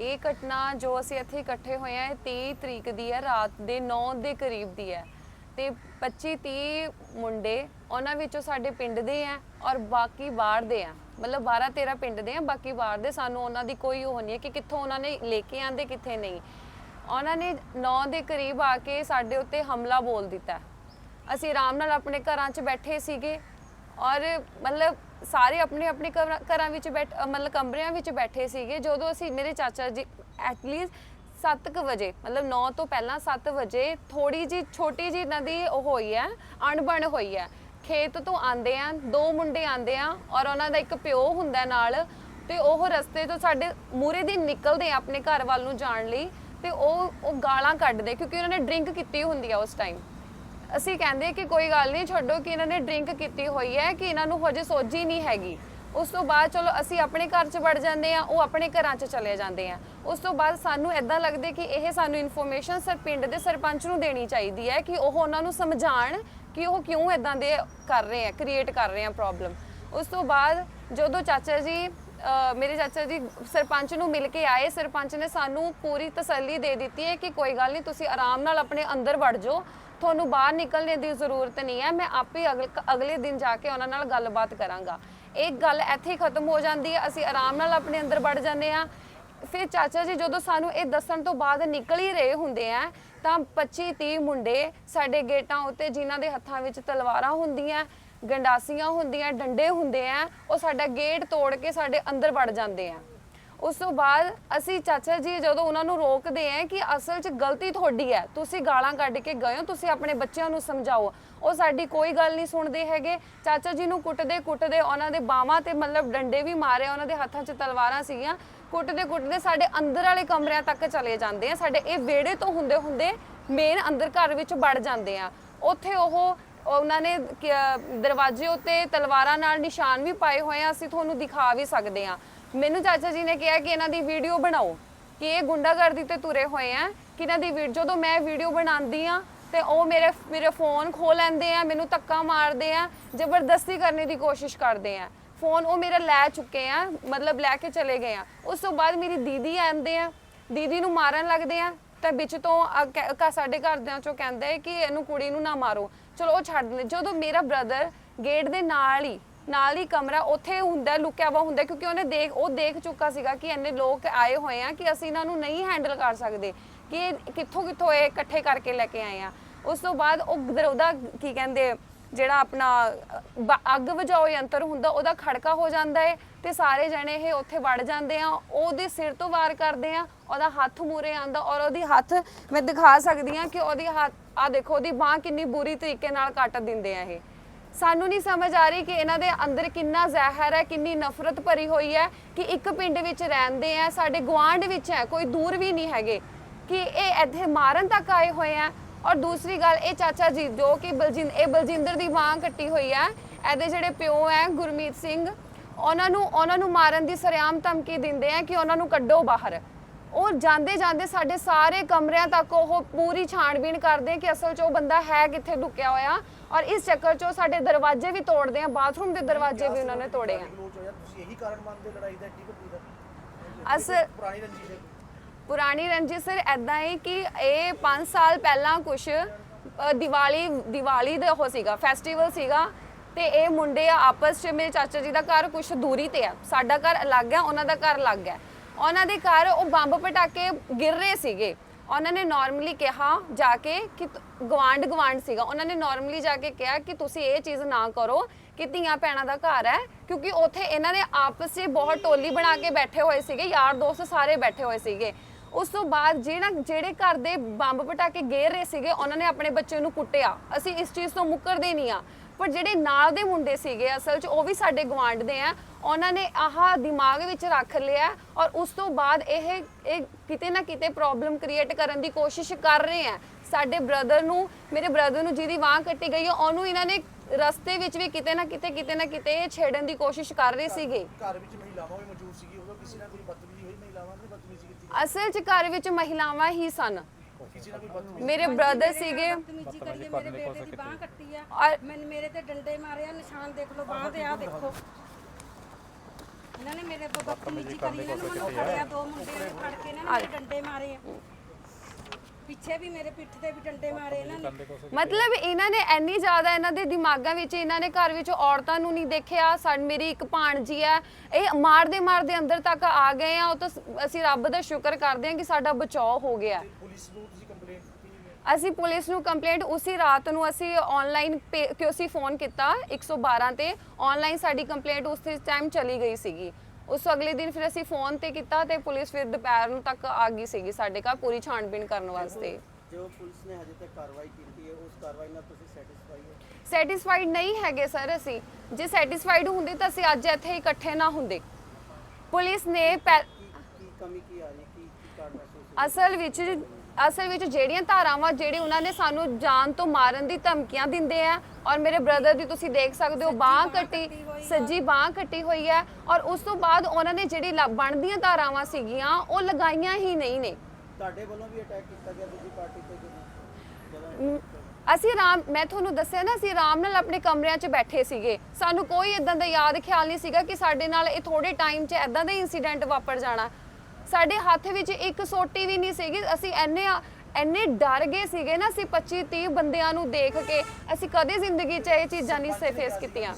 ਇਹ ਘਟਨਾ ਜੋ ਅਸੀਂ ਇੱਥੇ ਇਕੱਠੇ ਹੋਏ ਆ ਇਹ 23 ਤਰੀਕ ਦੀ ਹੈ ਰਾਤ ਦੇ 9 ਦੇ ਕਰੀਬ ਦੀ ਹੈ। ਤੇ 25 30 ਮੁੰਡੇ ਉਹਨਾਂ ਵਿੱਚੋਂ ਸਾਡੇ ਪਿੰਡ ਦੇ ਆ ਔਰ ਬਾਕੀ ਬਾਹਰ ਦੇ ਆ ਮਤਲਬ 12 13 ਪਿੰਡ ਦੇ ਆ, ਬਾਕੀ ਬਾਹਰ ਦੇ ਸਾਨੂੰ ਉਹਨਾਂ ਦੀ ਕੋਈ ਉਹ ਨਹੀਂ ਹੈ ਕਿ ਕਿੱਥੋਂ ਉਹਨਾਂ ਨੇ ਲੈ ਕੇ ਆਂਦੇ, ਕਿੱਥੇ ਨਹੀਂ। ਉਹਨਾਂ ਨੇ 9 ਦੇ ਕਰੀਬ ਆ ਕੇ ਸਾਡੇ ਉੱਤੇ ਹਮਲਾ ਬੋਲ ਦਿੱਤਾ। ਅਸੀਂ ਆਰਾਮ ਨਾਲ ਆਪਣੇ ਘਰਾਂ 'ਚ ਬੈਠੇ ਸੀਗੇ ਔਰ ਮਤਲਬ ਸਾਰੇ ਆਪਣੇ ਆਪਣੇ ਘਰਾਂ- ਘਰਾਂ ਵਿੱਚ ਬੈਠ, ਮਤਲਬ ਕਮਰਿਆਂ ਵਿੱਚ ਬੈਠੇ ਸੀਗੇ। ਜਦੋਂ ਅਸੀਂ, ਮੇਰੇ ਚਾਚਾ ਜੀ ਐਟਲੀਸਟ 7:00 ਵਜੇ, ਮਤਲਬ 9 ਤੋਂ ਪਹਿਲਾਂ 7 ਵਜੇ ਥੋੜੀ ਜੀ ਛੋਟੀ ਜੀ ਇਹਨਾਂ ਦੀ ਉਹ ਹੋਈ ਹੈ, ਅਣਬਣ ਹੋਈ ਹੈ। ਖੇਤ ਤੋਂ ਆਂਦੇ ਆ, ਦੋ ਮੁੰਡੇ ਆਂਦੇ ਆ ਔਰ ਉਹਨਾਂ ਦਾ ਇੱਕ ਪਿਓ ਹੁੰਦਾ ਨਾਲ ਤੇ ਉਹ ਰਸਤੇ ਤੋਂ ਸਾਡੇ ਮੂਰੇ ਦੀ ਨਿਕਲਦੇ ਆ ਆਪਣੇ ਘਰ ਵੱਲ ਨੂੰ ਜਾਣ ਲਈ ਤੇ ਉਹ ਉਹ ਗਾਲਾਂ ਕੱਢਦੇ ਕਿਉਂਕਿ ਉਹਨਾਂ ਨੇ ਡਰਿੰਕ ਕੀਤੀ ਹੁੰਦੀ ਆ ਉਸ ਟਾਈਮ ਅਸੀਂ ਕਹਿੰਦੇ ਕਿ ਕੋਈ ਗੱਲ ਨਹੀਂ, ਛੱਡੋ ਕਿ ਇਹਨਾਂ ਨੇ ਡਰਿੰਕ ਕੀਤੀ ਹੋਈ ਹੈ ਕਿ ਇਹਨਾਂ ਨੂੰ ਹਜੇ ਸੋਝੀ ਨਹੀਂ ਹੈਗੀ। ਉਸ ਤੋਂ ਬਾਅਦ ਚਲੋ ਅਸੀਂ ਆਪਣੇ ਘਰ 'ਚ ਵੜ ਜਾਂਦੇ ਆ, ਉਹ ਆਪਣੇ ਘਰਾਂ 'ਚ ਚਲੇ ਜਾਂਦੇ ਆ। ਉਸ ਤੋਂ ਬਾਅਦ ਸਾਨੂੰ ਐਦਾਂ ਲੱਗਦੇ ਕਿ ਇਹ ਸਾਨੂੰ ਇਨਫੋਰਮੇਸ਼ਨ ਸਰ ਪਿੰਡ ਦੇ ਸਰਪੰਚ ਨੂੰ ਦੇਣੀ ਚਾਹੀਦੀ ਹੈ ਕਿ ਉਹ ਉਹਨਾਂ ਨੂੰ ਸਮਝਾਣ ਕਿ ਉਹ ਕਿਉਂ ਐਦਾਂ ਦੇ ਕਰ ਰਹੇ ਆ ਕ੍ਰੀਏਟ ਕਰ ਰਹੇ ਆ ਪ੍ਰੋਬਲਮ ਉਸ ਤੋਂ ਬਾਅਦ ਜਦੋਂ ਚਾਚਾ ਜੀ ਮੇਰੇ ਚਾਚਾ ਜੀ ਸਰਪੰਚ ਨੂੰ ਮਿਲ ਕੇ ਆਏ, ਸਰਪੰਚ ਨੇ ਸਾਨੂੰ ਪੂਰੀ ਤਸੱਲੀ ਦੇ ਦਿੱਤੀ ਹੈ ਕਿ ਕੋਈ ਗੱਲ ਨਹੀਂ, ਤੁਸੀਂ ਆਰਾਮ ਨਾਲ ਆਪਣੇ ਅੰਦਰ ਵੜ ਜਾਓ। ਤੁਹਾਨੂੰ ਬਾਹਰ ਨਿਕਲਣ ਦੀ ਜ਼ਰੂਰਤ ਨਹੀਂ ਹੈ, ਮੈਂ ਆਪੇ ਅਗਲ- ਅਗਲੇ ਦਿਨ ਜਾ ਕੇ ਉਹਨਾਂ ਨਾਲ ਗੱਲਬਾਤ ਕਰਾਂਗਾ। ਇਹ ਗੱਲ ਇੱਥੇ ਖਤਮ ਹੋ ਜਾਂਦੀ ਹੈ, ਅਸੀਂ ਆਰਾਮ ਨਾਲ ਆਪਣੇ ਅੰਦਰ ਵੜ ਜਾਂਦੇ ਆ ਫਿਰ ਚਾਚਾ ਜੀ, ਜਦੋਂ ਸਾਨੂੰ ਇਹ ਦੱਸਣ ਤੋਂ ਬਾਅਦ ਨਿਕਲ ਹੀ ਰਹੇ ਹੁੰਦੇ ਆ, ਤਾਂ 25 30 ਮੁੰਡੇ ਸਾਡੇ ਗੇਟਾਂ ਉੱਤੇ ਜਿਨ੍ਹਾਂ ਦੇ ਹੱਥਾਂ ਵਿੱਚ ਤਲਵਾਰਾਂ ਹੁੰਦੀਆਂ, ਗੰਡਾਸੀਆਂ ਹੁੰਦੀਆਂ, ਡੰਡੇ ਹੁੰਦੇ ਆ, ਉਹ ਸਾਡਾ ਗੇਟ ਤੋੜ ਕੇ ਸਾਡੇ ਅੰਦਰ ਵੜ ਜਾਂਦੇ ਆ। ਉਸ ਤੋਂ ਬਾਅਦ ਅਸੀਂ ਚਾਚਾ ਜੀ ਜਦੋਂ ਉਹਨਾਂ ਨੂੰ ਰੋਕਦੇ ਆ ਕਿ ਅਸਲ 'ਚ ਗਲਤੀ ਤੁਹਾਡੀ ਹੈ, ਤੁਸੀਂ ਗਾਲਾਂ ਕੱਢ ਕੇ ਗਏ ਹੋ, ਤੁਸੀਂ ਆਪਣੇ ਬੱਚਿਆਂ ਨੂੰ ਸਮਝਾਓ। ਉਹ ਸਾਡੀ ਕੋਈ ਗੱਲ ਨਹੀਂ ਸੁਣਦੇ ਹੈਗੇ। ਚਾਚਾ ਜੀ ਨੂੰ ਕੁੱਟਦੇ ਕੁੱਟਦੇ ਉਹਨਾਂ ਦੇ ਬਾਹਾਂ ਤੇ ਮਤਲਬ ਡੰਡੇ ਵੀ ਮਾਰੇ, ਉਹਨਾਂ ਦੇ ਹੱਥਾਂ 'ਚ ਤਲਵਾਰਾਂ ਸੀਗੀਆਂ। ਕੁੱਟਦੇ ਕੁੱਟਦੇ ਸਾਡੇ ਅੰਦਰ ਵਾਲੇ ਕਮਰਿਆਂ ਤੱਕ ਚਲੇ ਜਾਂਦੇ ਆ। ਸਾਡੇ ਇਹ ਵਿਹੜੇ ਤੋਂ ਹੁੰਦੇ ਹੁੰਦੇ ਮੇਨ ਅੰਦਰ ਘਰ ਵਿੱਚ ਵੜ ਜਾਂਦੇ ਆ। ਉੱਥੇ ਉਹ, ਉਹਨਾਂ ਨੇ ਦਰਵਾਜ਼ੇ ਉੱਤੇ ਤਲਵਾਰਾਂ ਨਾਲ ਨਿਸ਼ਾਨ ਵੀ ਪਾਏ ਹੋਏ ਆ, ਅਸੀਂ ਤੁਹਾਨੂੰ ਦਿਖਾ ਵੀ ਸਕਦੇ ਆ। ਮੈਨੂੰ ਚਾਚਾ ਜੀ ਨੇ ਕਿਹਾ ਕਿ ਇਹਨਾਂ ਦੀ ਵੀਡੀਓ ਬਣਾਓ, ਕਿ ਇਹ ਗੁੰਡਾਗਰਦੀ ਤੇ ਤੁਰੇ ਹੋਏ ਆ, ਕਿ ਇਹਨਾਂ ਦੀ ਵੀਡੀਓ ਜਦੋਂ ਮੈਂ ਵੀਡੀਓ ਬਣਾਉਂਦੀ ਆ, ਤੇ ਉਹ ਮੇਰੇ ਮੇਰੇ ਫੋਨ ਖੋ ਲੈਂਦੇ ਆ, ਮੈਨੂੰ ਧੱਕਾ ਮਾਰਦੇ ਆ, ਜ਼ਬਰਦਸਤੀ ਕਰਨ ਦੀ ਕੋਸ਼ਿਸ਼ ਕਰਦੇ ਆ। ਫੋਨ ਉਹ ਮੇਰਾ ਲੈ ਚੁੱਕੇ ਆ, ਮਤਲਬ ਲੈ ਕੇ ਚਲੇ ਗਏ ਆ। ਉਸ ਤੋਂ ਬਾਅਦ ਮੇਰੀ ਦੀਦੀ ਆਂਦੇ ਆ, ਦੀਦੀ ਨੂੰ ਮਾਰਨ ਲੱਗਦੇ ਆ, ਤਾਂ ਵਿੱਚ ਤੋਂ ਆ ਸਾਡੇ ਘਰਦਿਆਂ ਚੋਂ ਕਹਿੰਦੇ ਕਿ ਇਹਨੂੰ ਕੁੜੀ ਨੂੰ ਨਾ ਮਾਰੋ। ਚਲੋ ਉਹ ਛੱਡ ਦਿੰਦੇ। ਜਦੋਂ ਮੇਰਾ ਬ੍ਰਦਰ ਗੇਟ ਦੇ ਨਾਲ ਹੀ ਨਾਲ ਹੀ ਕਮਰਾ ਉੱਥੇ ਹੁੰਦਾ, ਲੁਕਿਆ ਵਾ ਹੁੰਦਾ, ਕਿਉਂਕਿ ਉਹਨੇ ਦੇਖ, ਉਹ ਦੇਖ ਚੁੱਕਾ ਸੀਗਾ ਕਿ ਇੰਨੇ ਲੋਕ ਆਏ ਹੋਏ ਆ ਕਿ ਅਸੀਂ ਇਹਨਾਂ ਨੂੰ ਨਹੀਂ ਹੈਂਡਲ ਕਰ ਸਕਦੇ, ਕਿ ਕਿੱਥੋਂ ਕਿੱਥੋਂ ਇਹ ਇਕੱਠੇ ਕਰਕੇ ਲੈ ਕੇ ਆਏ ਆ। ਉਸ ਤੋਂ ਬਾਅਦ ਉਹ ਉਹਦਾ ਕੀ ਕਹਿੰਦੇ, ਜਿਹੜਾ ਆਪਣਾ ਅੱਗ ਵਜਾਓ ਯੰਤਰ ਹੁੰਦਾ, ਉਹਦਾ ਖੜਕਾ ਹੋ ਜਾਂਦਾ ਹੈ ਤੇ ਸਾਰੇ ਜਣੇ ਇਹ ਉੱਥੇ ਵੜ ਜਾਂਦੇ ਆ, ਉਹਦੇ ਸਿਰ ਤੋਂ ਵਾਰ ਕਰਦੇ ਆ, ਉਹਦਾ ਹੱਥ ਮੂਰੇ ਆਂਦਾ ਔਰ ਉਹਦੀ ਹੱਥ ਮੈਂ ਦਿਖਾ ਸਕਦੀ ਆ ਕਿ ਉਹਦੀ ਹੱਥ ਆ ਦੇਖੋ, ਉਹਦੀ ਬਾਹ ਕਿੰਨੀ ਬੁਰੀ ਤਰੀਕੇ ਨਾਲ ਕੱਟ ਦਿੰਦੇ ਆ ਇਹ। ਸਾਨੂੰ ਨਹੀਂ ਸਮਝ ਆ ਰਹੀ ਕਿ ਇਹਨਾਂ ਦੇ ਅੰਦਰ ਕਿੰਨਾ ਜ਼ਹਿਰ ਹੈ, ਕਿੰਨੀ ਨਫ਼ਰਤ ਭਰੀ ਹੋਈ ਹੈ ਕਿ ਇੱਕ ਪਿੰਡ ਵਿੱਚ ਰਹਿੰਦੇ ਆ, ਸਾਡੇ ਗੁਆਂਢ ਵਿੱਚ ਹੈ, ਕੋਈ ਦੂਰ ਵੀ ਨਹੀਂ ਹੈਗੇ ਕਿ ਇਹ ਇੱਥੇ ਮਾਰਨ ਤੱਕ ਆਏ ਹੋਏ ਆ। ਔਰ ਦੂਸਰੀ ਗੱਲ, ਇਹ ਚਾਚਾ ਜੀ ਜੋ ਕਿ ਬਲਜਿੰਦ ਇਹ ਬਲਜਿੰਦਰ ਦੀ ਬਾਂਹ ਕੱਟੀ ਹੋਈ ਹੈ ਇਹਦੇ ਜਿਹੜੇ ਪਿਓ ਹੈ ਗੁਰਮੀਤ ਸਿੰਘ, ਉਹਨਾਂ ਨੂੰ ਉਹਨਾਂ ਨੂੰ ਮਾਰਨ ਦੀ ਸਰਿਆਮ ਧਮਕੀ ਦਿੰਦੇ ਆ ਕਿ ਉਹਨਾਂ ਨੂੰ ਕੱਢੋ ਬਾਹਰ। ਉਹ ਜਾਂਦੇ ਜਾਂਦੇ ਸਾਡੇ ਸਾਰੇ ਕਮਰਿਆਂ ਤੱਕ ਉਹ ਪੂਰੀ ਛਾਣਬੀਣ ਕਰਦੇ ਆ ਕਿ ਅਸਲ 'ਚ ਉਹ ਬੰਦਾ ਹੈ ਕਿੱਥੇ ਲੁਕਿਆ ਹੋਇਆ ਔਰ ਇਸ ਚੱਕਰ 'ਚ ਉਹ ਸਾਡੇ ਦਰਵਾਜ਼ੇ ਵੀ ਤੋੜਦੇ ਆ ਬਾਥਰੂਮ ਦੇ ਦਰਵਾਜ਼ੇ ਵੀ ਉਹਨਾਂ ਨੇ ਤੋੜੇ ਆ। ਗਲੋਚ ਹੋਇਆ ਤੁਸੀਂ ਇਹੀ ਕਾਰਨ ਮੰਨਦੇ ਹੋ ਲੜਾਈ ਦਾ ਏਡੀ ਵੱਡੀ ਦਾ? ਅਸਲ ਪੁਰਾਣੀ ਰੰਜਿਸ਼ ਹੈ। ਪੁਰਾਣੀ ਰੰਜਿਸ਼ ਸਰ ਐਦਾਂ ਹੈ ਕਿ ਇਹ 5 ਸਾਲ ਪਹਿਲਾਂ ਕੁਝ ਦੀਵਾਲੀ ਦੀਵਾਲੀ ਦਾ ਉਹ ਸੀਗਾ ਫੈਸਟੀਵਲ ਸੀਗਾ ਤੇ ਇਹ ਮੁੰਡੇ ਆਪਸ 'ਚ ਮੇਰੇ ਚਾਚਾ ਜੀ ਦਾ ਘਰ ਕੁਝ ਦੂਰੀ ਤੇ ਆ। ਸਾਡਾ ਘਰ ਅਲੱਗ ਹੈ ਉਹਨਾਂ ਦਾ ਘਰ ਅਲੱਗ ਹੈ ਉਹਨਾਂ ਦੇ ਘਰ ਉਹ ਬੰਬ ਪਟਾਕੇ ਗਿਰ ਰਹੇ ਸੀਗੇ। ਉਹਨਾਂ ਨੇ ਨਾਰਮਲੀ ਕਿਹਾ ਜਾ ਕੇ ਕਿ ਗਵਾਂਡ ਗਵਾਂਡ ਸੀਗਾ। ਉਹਨਾਂ ਨੇ ਨਾਰਮਲੀ ਜਾ ਕੇ ਕਿਹਾ ਕਿ ਤੁਸੀਂ ਇਹ ਚੀਜ਼ ਨਾ ਕਰੋ ਕਿ ਧੀਆਂ ਭੈਣਾਂ ਦਾ ਘਰ ਹੈ, ਕਿਉਂਕਿ ਉੱਥੇ ਇਹਨਾਂ ਨੇ ਆਪਸ 'ਚ ਬਹੁਤ ਟੋਲੀ ਬਣਾ ਕੇ ਬੈਠੇ ਹੋਏ ਸੀਗੇ, ਯਾਰ ਦੋਸਤ ਸਾਰੇ ਬੈਠੇ ਹੋਏ ਸੀਗੇ। ਉਸ ਤੋਂ ਬਾਅਦ ਜਿਹੜਾ, ਜਿਹੜੇ ਘਰ ਦੇ ਬੰਬ ਪਟਾਕੇ ਗੇਰ ਰਹੇ ਸੀਗੇ, ਉਹਨਾਂ ਨੇ ਆਪਣੇ ਬੱਚੇ ਨੂੰ ਕੁੱਟਿਆ। ਅਸੀਂ ਇਸ ਚੀਜ਼ ਤੋਂ ਮੁੱਕਰਦੇ ਨਹੀਂ ਆ। ਪਰ ਜਿਹੜੇ ਨਾਲ ਦੇ ਮੁੰਡੇ ਸੀਗੇ, ਅਸਲ 'ਚ ਉਹ ਵੀ ਸਾਡੇ ਗਵਾਂਢ ਦੇ ਆ। ਉਹਨਾਂ ਨੇ ਆਹ ਦਿਮਾਗ ਵਿੱਚ ਰੱਖ ਲਿਆ ਔਰ ਉਸ ਤੋਂ ਬਾਅਦ ਇਹ ਇਹ ਕਿਤੇ ਨਾ ਕਿਤੇ ਪ੍ਰੋਬਲਮ ਕ੍ਰੀਏਟ ਕਰਨ ਦੀ ਕੋਸ਼ਿਸ਼ ਕਰ ਰਹੇ ਆ। ਸਾਡੇ ਬ੍ਰਦਰ ਨੂੰ ਮੇਰੇ ਬ੍ਰਦਰ ਨੂੰ ਜਿਹਦੀ ਬਾਂਹ ਕੱਟੀ ਗਈ ਹੈ ਉਹਨੂੰ ਇਹਨਾਂ ਨੇ ਰਸਤੇ ਵਿੱਚ ਵੀ ਕਿਤੇ ਨਾ ਕਿਤੇ ਕਿਤੇ ਨਾ ਕਿਤੇ ਇਹ ਛੇੜਨ ਦੀ ਕੋਸ਼ਿਸ਼ ਕਰ ਰਹੇ ਸੀਗੇ। ਘਰ ਵਿੱਚ ਮਹਿਲਾਵਾਂ ਵੀ ਮੌਜੂਦ ਸੀਗੀ ਉਦੋਂ ਕਿਸੇ ਨਾਲ ਕੋਈ ਬਦਤਮੀਜ਼ੀ ਹੋਈ? ਮਹਿਲਾਵਾਂ ਨੇ ਬਦਤਮੀਜ਼ੀ ਕੀਤੀ ਅਸਲ 'ਚ ਘਰ ਵਿੱਚ ਮਹਿਲਾਵਾਂ ਹੀ ਸਨ। ਕਿਸੇ ਨਾਲ ਕੋਈ ਬਦਤਮੀਜ਼ੀ? ਮੇਰੇ ਬ੍ਰਦਰ ਸੀਗੇ। ਬਦਤਮੀਜ਼ੀ ਮੇਰੇ ਬੇਟੇ ਦੀ ਬਾਹ ਕੱਟੀ ਆ। ਔਰ ਮੈਨੂੰ ਮੇਰੇ ਤੇ ਡੰਡੇ ਮਾਰੇ ਆ ਨਿਸ਼ਾਨ ਦੇਖ ਲਓ ਬਾਹ ਤੇ ਆ ਦੇਖੋ। ਇਹਨਾਂ ਨੇ ਮੇਰੇ ਤੋਂ ਬਦਤਮੀਜ਼ੀ ਕਰੀ ਇਹਨਾਂ ਨੇ ਮੈਨੂੰ ਫੜਿਆ ਦੋ ਮੁੰਡਿਆਂ ਨੇ ਫੜ ਕੇ ਇਹਨਾਂ ਨੇ ਮੇਰੇ ਡੰਡੇ ਮਾਰੇ ਆ। ਪਿੱਛੇ ਵੀ ਮੇਰੇ ਪਿੱਠ ਤੇ ਵੀ ਡੰਡੇ ਮਾਰੇ ਇਹਨਾਂ ਨੇ। ਮਤਲਬ ਇਹਨਾਂ ਨੇ ਇੰਨੀ ਜ਼ਿਆਦਾ ਇਹਨਾਂ ਦੇ ਦਿਮਾਗਾਂ ਵਿੱਚ ਇਹਨਾਂ ਨੇ ਘਰ ਵਿੱਚ ਔਰਤਾਂ ਨੂੰ ਨਹੀਂ ਦੇਖਿਆ ਸਾਡ ਮੇਰੀ ਇੱਕ ਭਾਣਜੀ ਹੈ। ਇਹ ਮਾਰਦੇ ਮਾਰਦੇ ਅੰਦਰ ਤੱਕ ਆ ਗਏ ਆ ਉਹ ਤਾਂ ਅਸੀਂ ਰੱਬ ਦਾ ਸ਼ੁਕਰ ਕਰਦੇ ਹਾਂ ਕਿ ਸਾਡਾ ਬਚਾਅ ਹੋ ਗਿਆ। ਪੁਲਿਸ ਨੂੰ ਤੁਸੀਂ ਕੰਪਲੇਂਟ ਅਸੀਂ ਪੁਲਿਸ ਨੂੰ ਕੰਪਲੇਂਟ ਉਸੇ ਰਾਤ ਨੂੰ ਅਸੀਂ ਆਨਲਾਈਨ ਕਿ ਅਸੀਂ ਫੋਨ ਕੀਤਾ 112 ਤੇ। ਆਨਲਾਈਨ ਸਾਡੀ ਕੰਪਲੇਂਟ ਉਸ ਟਾਈਮ ਚਲੀ ਗਈ ਸੀਗੀ। ਉਸ ਅਗਲੇ ਦਿਨ ਫਿਰ ਅਸੀਂ ਫੋਨ ਤੇ ਕੀਤਾ ਤੇ ਪੁਲਿਸ ਫਿਰ ਦੁਪਹਿਰ ਨੂੰ ਤੱਕ ਆ ਗਈ ਸੀਗੀ ਸਾਡੇ ਘਰ ਪੂਰੀ ਛਾਣਬੀਣ ਕਰਨ ਵਾਸਤੇ। ਜੋ ਪੁਲਿਸ ਨੇ ਹਜੇ ਤੱਕ ਕਾਰਵਾਈ ਕੀਤੀ ਹੈ ਉਸ ਕਾਰਵਾਈ ਨਾਲ ਤੁਸੀਂ ਸੈਟੀਸਫਾਈ ਹੋ? ਸੈਟੀਸਫਾਈਡ ਨਹੀਂ ਹੈਗੇ ਸਰ ਅਸੀਂ। ਜੇ ਸੈਟੀਸਫਾਈਡ ਹੁੰਦੇ ਤਾਂ ਅਸੀਂ ਅੱਜ ਇੱਥੇ ਇਕੱਠੇ ਨਾ ਹੁੰਦੇ। ਪੁਲਿਸ ਨੇ ਕੀ ਕਮੀ ਕੀ ਆ ਰਹੀ ਕੀ ਕੀ ਕਾਰਨ ਅਸਲ ਵਿੱਚ ਅਸਲ ਵਿੱਚ ਜਿਹੜੀਆਂ ਧਾਰਾਵਾਂ ਜਿਹੜੀ ਉਹਨਾਂ ਨੇ ਸਾਨੂੰ ਜਾਨ ਤੋਂ ਮਾਰਨ ਦੀ ਧਮਕੀਆਂ ਦਿੰਦੇ ਆ ਔਰ ਮੇਰੇ ਬ੍ਰਦਰ ਦੀ ਤੁਸੀਂ ਦੇਖ ਸਕਦੇ ਹੋ ਬਾਹ ਕੱਟੀ ਸੱਜੀ ਬਾਹ ਕੱਟੀ ਹੋਈ ਹੈ ਔਰ ਉਸ ਤੋਂ ਬਾਅਦ ਉਹਨਾਂ ਨੇ ਜਿਹੜੀ ਬਣਦੀਆਂ ਧਾਰਾਵਾਂ ਸੀਗੀਆਂ ਉਹ ਲਗਾਈਆਂ ਹੀ ਨਹੀਂ ਨੇ। ਤੁਹਾਡੇ ਵੱਲੋਂ ਵੀ ਅਟੈਕ ਕੀਤਾ ਗਿਆ ਦੂਜੀ ਪਾਰਟੀ ਤੇ ਜਦੋਂ ਅਸੀਂ ਆਰਾਮ ਮੈਂ ਤੁਹਾਨੂੰ ਦੱਸਿਆ ਨਾ ਅਸੀਂ ਆਰਾਮ ਨਾਲ ਆਪਣੇ ਕਮਰਿਆਂ 'ਚ ਬੈਠੇ ਸੀਗੇ। ਸਾਨੂੰ ਕੋਈ ਇਦਾਂ ਦਾ ਯਾਦ ਖਿਆਲ ਨਹੀਂ ਸੀਗਾ ਕਿ ਸਾਡੇ ਨਾਲ ਇਹ ਥੋੜੇ ਟਾਈਮ 'ਚ ਇਦਾਂ ਦਾ ਇਨਸੀਡੈਂਟ ਵਾਪਰ ਜਾਣਾ। ਸਾਡੇ ਹੱਥ ਵਿੱਚ ਇੱਕ ਸੋਟੀ ਵੀ ਨਹੀਂ ਸੀਗੀ। ਅਸੀਂ ਐਨੇ ਇੰਨੇ ਡਰ ਗਏ ਸੀਗੇ ਨਾ, ਅਸੀਂ 25 30 ਬੰਦਿਆਂ ਨੂੰ ਦੇਖ ਕੇ ਅਸੀਂ ਕਦੇ ਜ਼ਿੰਦਗੀ 'ਚ ਇਹ ਚੀਜ਼ਾਂ ਨਹੀਂ ਫੇਸ ਕੀਤੀਆਂ।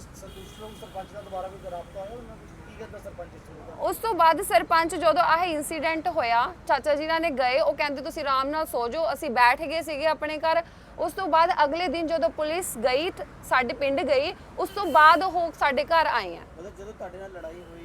ਉਸ ਤੋਂ ਬਾਅਦ ਸਰਪੰਚ ਜਦੋਂ ਆਹ ਇਨਸੀਡੈਂਟ ਹੋਇਆ, ਚਾਚਾ ਜੀ ਨਾਲ ਨੇ ਗਏ, ਉਹ ਕਹਿੰਦੇ, ਤੁਸੀਂ ਆਰਾਮ ਨਾਲ ਸੋ ਜਾਓ। ਅਸੀਂ ਬੈਠ ਗਏ ਸੀਗੇ ਆਪਣੇ ਘਰ। ਉਸ ਤੋਂ ਬਾਅਦ ਅਗਲੇ ਦਿਨ ਜਦੋਂ ਪੁਲਿਸ ਗਈ, ਸਾਡੇ ਪਿੰਡ ਗਈ, ਉਸ ਤੋਂ ਬਾਅਦ ਉਹ ਸਾਡੇ ਘਰ ਆਏ ਆ। ਮਤਲਬ ਜਦੋਂ ਤੁਹਾਡੇ ਨਾਲ ਲੜਾਈ ਹੋਈ